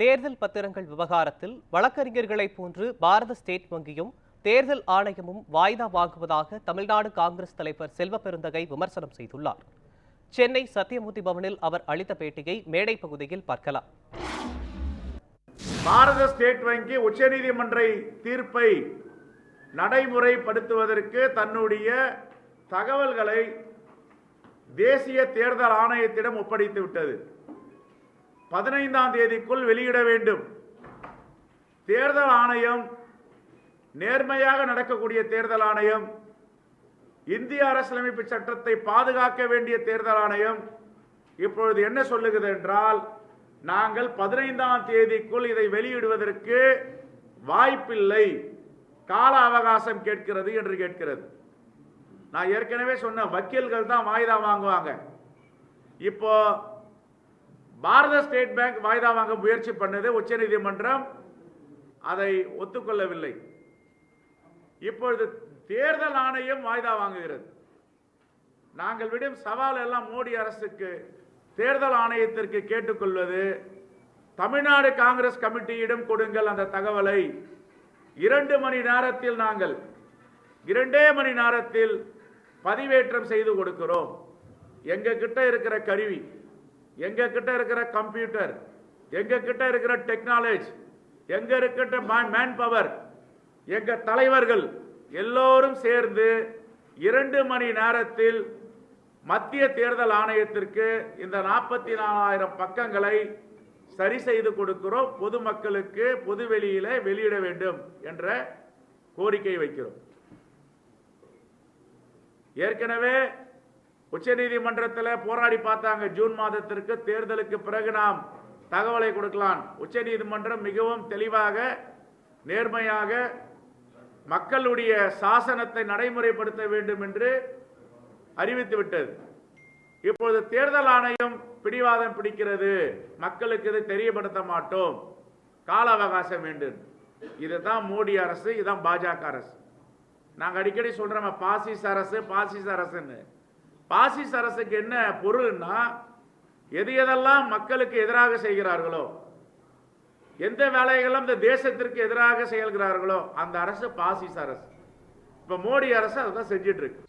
தேர்தல் பத்திரங்கள் விவகாரத்தில் வழக்கறிஞர்களைப் போன்று பாரத ஸ்டேட் வங்கியும் தேர்தல் ஆணையமும் வாய்தா வாங்குவதாக தமிழ்நாடு காங்கிரஸ் தலைவர் செல்வ பெருந்தகை விமர்சனம் செய்துள்ளார். சென்னை சத்தியமூர்த்தி பவனில் அவர் அளித்த பேட்டியை மேடை பகுதியில் பார்க்கலாம். பாரத ஸ்டேட் வங்கி உச்சநீதிமன்ற தீர்ப்பை நடைமுறைப்படுத்துவதற்கு தன்னுடைய தகவல்களை தேசிய தேர்தல் ஆணையத்திடம் ஒப்படைத்து விட்டது. பதினைந்தாம் தேதிக்குள் வெளியிட வேண்டும். தேர்தல் ஆணையம் நேர்மையாக நடக்கக்கூடிய தேர்தல் ஆணையம் இந்திய அரசியலமைப்பு சட்டத்தை பாதுகாக்க வேண்டிய தேர்தல் ஆணையம் இப்பொழுது என்ன சொல்லுகிறது என்றால் நாங்கள் பதினைந்தாம் தேதிக்குள் இதை வெளியிடுவதற்கு வாய்ப்பில்லை. கால அவகாசம் கேட்கிறது என்று கேட்கிறது. நான் ஏற்கனவே சொன்ன வக்கீல்கள் தான் வாய்தா வாங்குவாங்க. இப்போ பாரத ஸ்டேட் பேங்க் வாய்தா வாங்க முயற்சி பண்ணது உச்சநீதிமன்றம் அதை ஒத்துக்கொள்ளவில்லை. இப்பொழுது தேர்தல் ஆணையம் வாய்தா வாங்குகிறது. நாங்கள் விடும் சவால் எல்லாம் மோடி அரசுக்கு. தேர்தல் ஆணையத்திற்கு கேட்டுக்கொள்வது தமிழ்நாடு காங்கிரஸ் கமிட்டியிடம் கொடுங்கள் அந்த தகவலை. இரண்டு மணி நேரத்தில் நாங்கள் இரண்டே மணி நேரத்தில் பதிவேற்றம் செய்து கொடுக்கிறோம். எங்க கிட்ட இருக்கிற கருவி எங்க கிட்ட இருக்கிற கம்ப்யூட்டர் எங்க கிட்ட இருக்கிற டெக்னாலஜி எங்க இருக்கிற மேன் பவர் எங்க தலைவர்கள் எல்லோரும் சேர்ந்து இரண்டு மணி நேரத்தில் மத்திய தேர்தல் ஆணையத்திற்கு இந்த நாற்பத்தி நாலாயிரம் பக்கங்களை சரி செய்து கொடுக்கிறோம். பொதுமக்களுக்கு பொதுவெளியில வெளியிட வேண்டும் என்ற கோரிக்கை வைக்கிறோம். ஏற்கனவே உச்சநீதிமன்றத்தில் போராடி பார்த்தாங்க. ஜூன் மாதத்திற்கு தேர்தலுக்கு பிறகு நாம் தகவலை கொடுக்கலாம். உச்சநீதிமன்றம் மிகவும் தெளிவாக நேர்மையாக மக்களுடைய சாசனத்தை நடைமுறைப்படுத்த வேண்டும் என்று அறிவித்துவிட்டது இப்பொழுது தேர்தல் ஆணையம் பிடிவாதம் பிடிக்கிறது. மக்களுக்கு இதை தெரியப்படுத்த மாட்டோம். கால அவகாசம் வேண்டும். இதுதான் மோடி அரசு இதுதான் பாஜக அரசு. நாங்கள் அடிக்கடி சொல்றோம் பாசிஸ் அரசு பாசிஸ் அரசுன்னு. பாசிஸ் அரசுக்கு என்ன பொருள்னா எது எதெல்லாம் மக்களுக்கு எதிராக செய்கிறார்களோ எந்த வேலைகளும் இந்த தேசத்திற்கு எதிராக செயல்கிறார்களோ அந்த அரசு பாசிஸ் அரசு. இப்ப மோடி அரசு அதுதான் செஞ்சிட்டு இருக்கு